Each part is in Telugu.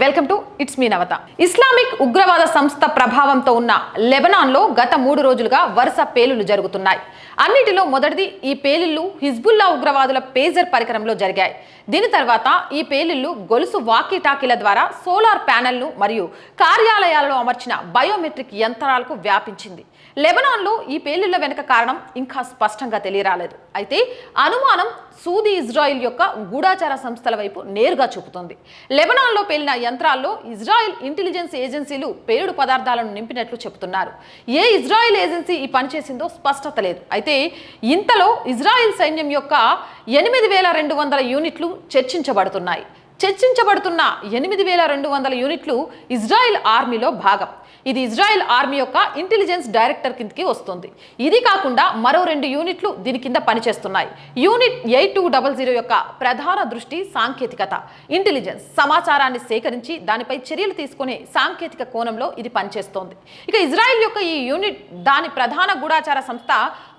Welcome to it's me Navata. Islamic ఉగ్రవాద సంస్థ ప్రభావంతో ఉన్న లెబనాన్లో గత మూడు రోజులుగా వరుస పేలులు జరుగుతున్నాయి. అన్నిటిలో మొదటిది ఈ పేలుళ్ళు హిజ్బుల్లా ఉగ్రవాదుల పేజర్ పరికరంలో జరిగాయి. దీని తర్వాత ఈ పేలుళ్ళు గొలుసు వాకీ టాకీల ద్వారా సోలార్ ప్యానెల్ను మరియు కార్యాలయాలలో అమర్చిన బయోమెట్రిక్ యంత్రాలకు వ్యాపించింది. లెబనాన్లో ఈ పేలుళ్ళ వెనుక కారణం ఇంకా స్పష్టంగా తెలియరాలేదు. అయితే అనుమానం సూది ఇజ్రాయిల్ యొక్క గూఢాచార సంస్థల వైపు నేరుగా చూపుతోంది. లెబనాన్లో పేలిన యంత్రాల్లో ఇజ్రాయిల్ ఇంటెలిజెన్స్ ఏజెన్సీలు పేలుడు పదార్థాలను నింపినట్లు చెబుతున్నారు. ఏ ఇజ్రాయిల్ ఏజెన్సీ ఈ పని చేసిందో స్పష్టత లేదు. అయితే ఇంతలో ఇజ్రాయిల్ సైన్యం యొక్క ఎనిమిది వేల రెండు వందల యూనిట్లు చర్చించబడుతున్నాయి. చర్చించబడుతున్న ఎనిమిది వేల రెండు వందల యూనిట్లు ఇజ్రాయిల్ ఆర్మీలో భాగం. ఇది ఇజ్రాయెల్ ఆర్మీ యొక్క ఇంటెలిజెన్స్ డైరెక్టర్ కిందకి వస్తుంది. ఇది కాకుండా మరో రెండు యూనిట్లు దీని కింద పనిచేస్తున్నాయి. Unit eight two double zero యొక్క ప్రధాన దృష్టి సాంకేతికత. ఇంటెలిజెన్స్ సమాచారాన్ని సేకరించి దానిపై చర్యలు తీసుకునే సాంకేతిక కోణంలో ఇది పనిచేస్తోంది. ఇక ఇజ్రాయెల్ యొక్క ఈ యూనిట్ దాని ప్రధాన గూఢాచార సంస్థ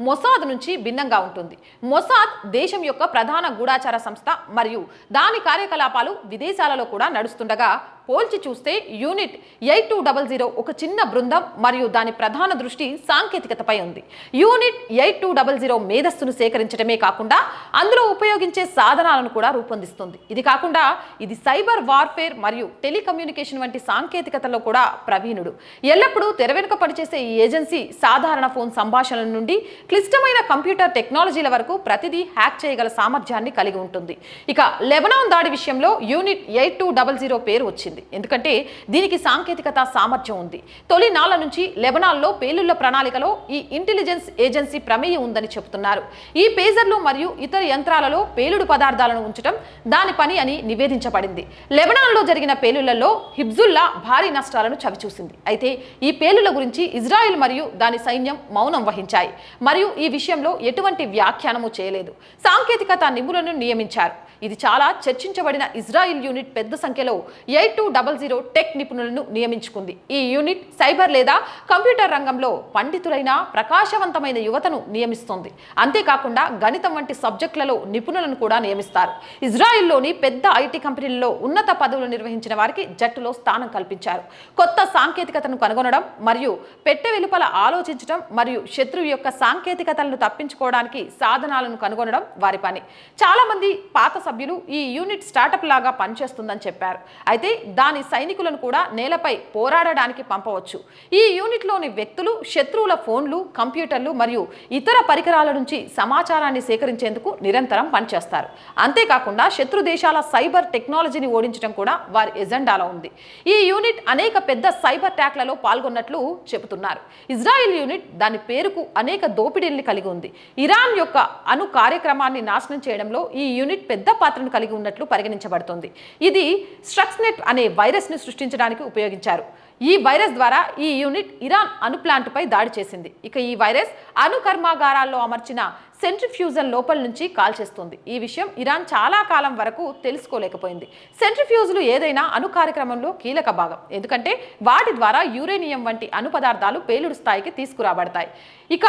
మొసాద్ నుంచి భిన్నంగా ఉంటుంది. మొసాద్ దేశం యొక్క ప్రధాన గూఢాచార సంస్థ మరియు దాని కార్యకలాపాలు విదేశాలలో కూడా నడుస్తుండగా పోల్చి చూస్తే unit eight two double zero ఒక చిన్న బృందం మరియు దాని ప్రధాన దృష్టి సాంకేతికతపై ఉంది. Unit eight two double zero మేధస్సును సేకరించడమే కాకుండా అందులో ఉపయోగించే సాధనాలను కూడా రూపొందిస్తుంది. ఇది కాకుండా ఇది సైబర్ వార్ఫేర్ మరియు టెలికమ్యూనికేషన్ వంటి సాంకేతికతలో కూడా ప్రవీణుడు. ఎల్లప్పుడూ తెర వెనుక పనిచేసే ఈ ఏజెన్సీ సాధారణ ఫోన్ సంభాషణల నుండి క్లిష్టమైన కంప్యూటర్ టెక్నాలజీల వరకు ప్రతిదీ హ్యాక్ చేయగల సామర్థ్యాన్ని కలిగి ఉంటుంది. ఇక లెబనాన్ దాడి విషయంలో unit eight two double zero పేరు వచ్చింది. ఎందుకంటే దీనికి సాంకేతికత సామర్థ్యం ఉంది. తొలి నాళ్ళ నుంచి లెబనాన్లో పేలుళ్ళ ప్రణాళికలో ఈ ఇంటెలిజెన్స్ ఏజెన్సీ ప్రమేయం ఉందని చెబుతున్నారు. ఈ పేజర్లు మరియు ఇతర యంత్రాలలో పేలుడు పదార్థాలను ఉంచడం దాని పని అని నివేదించబడింది. లెబనాన్లో జరిగిన పేలుళ్ళలో హిబ్జుల్లా భారీ నష్టాలను చవిచూసింది. అయితే ఈ పేలుల గురించి ఇజ్రాయెల్ మరియు దాని సైన్యం మౌనం వహించాయి. మరియు ఈ విషయంలో ఎటువంటి వ్యాఖ్యానము చేయలేదు. సాంకేతికత నిపుణులను నియమించారు. ఇది చాలా చర్చించబడిన ఇజ్రాయిల్ యూనిట్ పెద్ద సంఖ్యలో eight two double zero tech నిపుణులను నియమించుకుంది. ఈ యూనిట్ సైబర్ లేదా కంప్యూటర్ రంగంలో పండితులైన ప్రకాశవంతమైన యువతను నియమిస్తోంది. అంతేకాకుండా గణితం వంటి సబ్జెక్టులలో నిపుణులను కూడా నియమిస్తారు. ఇజ్రాయిల్లోని పెద్ద ఐటీ కంపెనీల్లో ఉన్నత పదవులు నిర్వహించిన వారికి జట్టులో స్థానం కల్పించారు. కొత్త సాంకేతికతను కనుగొనడం మరియు పెట్టె వెలుపల ఆలోచించడం మరియు శత్రువు యొక్క సాంకేతికతలను తప్పించుకోవడానికి సాధనాలను కనుగొనడం వారి పని. చాలామంది పాత సభ్యులు ఈ యూనిట్ స్టార్టప్ లాగా పనిచేస్తుందని చెప్పారు. అయితే దాని సైనికులను కూడా నేలపై పోరాడడానికి పంపవచ్చు. ఈ యూనిట్లోని వ్యక్తులు శత్రువుల ఫోన్లు కంప్యూటర్లు మరియు ఇతర పరికరాల నుంచి సమాచారాన్ని సేకరించేందుకు నిరంతరం పనిచేస్తారు. అంతేకాకుండా శత్రు దేశాల సైబర్ టెక్నాలజీని ఓడించడం కూడా వారి ఎజెండాలో ఉంది. ఈ యూనిట్ అనేక పెద్ద సైబర్ ట్యాక్లలో పాల్గొన్నట్లు చెబుతున్నారు. ఇజ్రాయెల్ యూనిట్ దాని పేరుకు అనేక దోపిడీల్ని కలిగి ఉంది. ఇరాన్ యొక్క అణు కార్యక్రమాన్ని నాశనం చేయడంలో ఈ యూనిట్ పెద్ద పాత్రను కలిగి ఉన్నట్లు పరిగణించబడుతుంది. ఇది స్ట్రక్స్నెట్ అనే వైరస్ను సృష్టించడానికి ఉపయోగించారు. ఈ వైరస్ ద్వారా ఈ యూనిట్ ఇరాన్ అణు ప్లాంట్పై దాడి చేసింది. ఇక ఈ వైరస్ అణు కర్మాగారాల్లో అమర్చిన సెంట్రిఫ్యూజన్ లోపల నుంచి కాల్చేస్తుంది. ఈ విషయం ఇరాన్ చాలా కాలం వరకు తెలుసుకోలేకపోయింది. సెంట్రిఫ్యూజులు ఏదైనా అణు కార్యక్రమంలో కీలక భాగం. ఎందుకంటే వాటి ద్వారా యురేనియం వంటి అణు పదార్థాలు పేలుడు స్థాయికి తీసుకురాబడతాయి. ఇక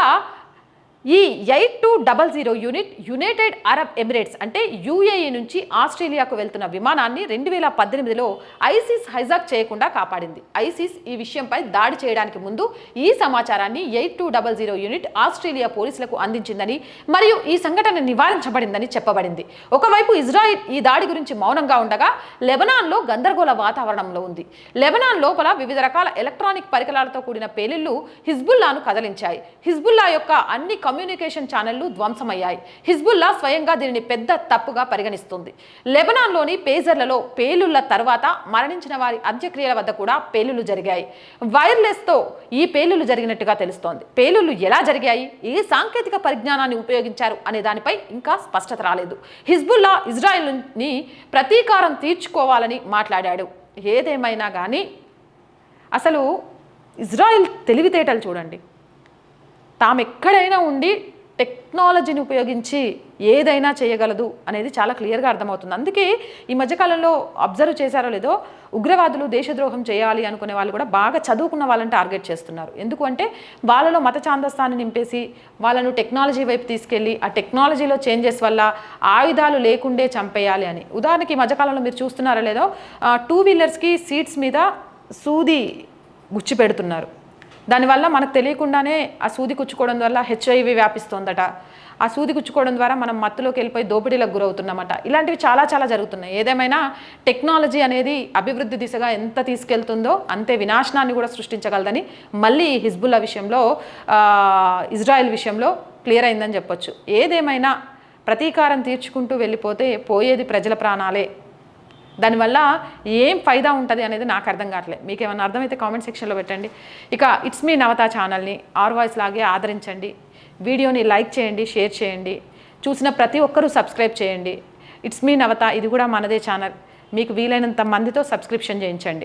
ఈ eight two double zero unit United Arab Emirates అంటే యూఏఈ నుంచి ఆస్ట్రేలియాకు వెళ్తున్న విమానాన్ని రెండు వేల పద్దెనిమిదిలో ఐసిస్ హైజాక్ చేయకుండా కాపాడింది. ఐసిస్ ఈ విషయంపై దాడి చేయడానికి ముందు ఈ సమాచారాన్ని eight two double zero unit Australia పోలీసులకు అందించిందని మరియు ఈ సంఘటన నివారించబడిందని చెప్పబడింది. ఒకవైపు ఇజ్రాయిల్ ఈ దాడి గురించి మౌనంగా ఉండగా లెబనాన్లో గందరగోళ వాతావరణంలో ఉంది. లెబనాన్ లోపల వివిధ రకాల ఎలక్ట్రానిక్ పరికరాలతో కూడిన పేలిళ్ళు హిజ్బుల్లాను కదిలించాయి. హిజ్బుల్లా యొక్క అన్ని కమ్యూనికేషన్ ఛానళ్ళు ధ్వంసమయ్యాయి. హిజ్బుల్లా స్వయంగా దీనిని పెద్ద తప్పుగా పరిగణిస్తుంది. లెబనాన్లోని పేజర్లలో పేలుళ్ళ తర్వాత మరణించిన వారి అంత్యక్రియల వద్ద కూడా పేలుళ్ళు జరిగాయి. వైర్లెస్తో ఈ పేలుళ్ళు జరిగినట్టుగా తెలుస్తోంది. పేలుళ్ళు ఎలా జరిగాయి? ఏ సాంకేతిక పరిజ్ఞానాన్ని ఉపయోగించారు? అనే దానిపై ఇంకా స్పష్టత రాలేదు. హిజ్బుల్లా ఇజ్రాయెల్ని ప్రతీకారం తీర్చుకోవాలని మాట్లాడాడు. ఏదేమైనా కానీ అసలు ఇజ్రాయెల్ తెలివితేటలు చూడండి. తాము ఎక్కడైనా ఉండి టెక్నాలజీని ఉపయోగించి ఏదైనా చేయగలదు అనేది చాలా క్లియర్గా అర్థమవుతుంది. అందుకే ఈ మధ్యకాలంలో అబ్జర్వ్ చేశారో లేదో ఉగ్రవాదులు దేశద్రోహం చేయాలి అనుకునే వాళ్ళు కూడా బాగా చదువుకున్న వాళ్ళని టార్గెట్ చేస్తున్నారు. ఎందుకు అంటే వాళ్ళలో మత ఛాందస్థాన్ని నింపేసి వాళ్ళను టెక్నాలజీ వైపు తీసుకెళ్ళి ఆ టెక్నాలజీలో చేంజెస్ వల్ల ఆయుధాలు లేకుండే చంపేయాలి అని. ఉదాహరణకి ఈ మధ్యకాలంలో మీరు చూస్తున్నారో లేదో టూ వీలర్స్కి సీట్స్ మీద సూది గుచ్చి పెడుతున్నారు. దానివల్ల మనకు తెలియకుండానే ఆ సూది కుచ్చుకోవడం వల్ల హెచ్ఐవి వ్యాపిస్తోందట. ఆ సూది కుచ్చుకోవడం ద్వారా మనం మత్తులోకి వెళ్ళిపోయి దోపిడీలకు గురవుతున్నామట. ఇలాంటివి చాలా చాలా జరుగుతున్నాయి. ఏదేమైనా టెక్నాలజీ అనేది అభివృద్ధి దిశగా ఎంత తీసుకెళ్తుందో అంతే వినాశనాన్ని కూడా సృష్టించగలదని మళ్ళీ హిజ్బుల్లా విషయంలో ఇజ్రాయెల్ విషయంలో క్లియర్ అయిందని చెప్పొచ్చు. ఏదేమైనా ప్రతీకారం తీర్చుకుంటూ వెళ్ళిపోతే పోయేది ప్రజల ప్రాణాలే. దానివల్ల ఏం ఫైదా ఉంటుంది అనేది నాకు అర్థం కావట్లేదు. మీకు ఏమైనా అర్థమైతే కామెంట్ సెక్షన్లో పెట్టండి. ఇక ఇట్స్ మీ నవతా ఛానల్ని ఆర్ వాయిస్ లాగే ఆదరించండి. వీడియోని లైక్ చేయండి షేర్ చేయండి. చూసిన ప్రతి ఒక్కరూ సబ్స్క్రైబ్ చేయండి. ఇట్స్ మీ నవత ఇది కూడా మనదే ఛానల్. మీకు వీలైనంత మందితో సబ్స్క్రిప్షన్ చేయించండి.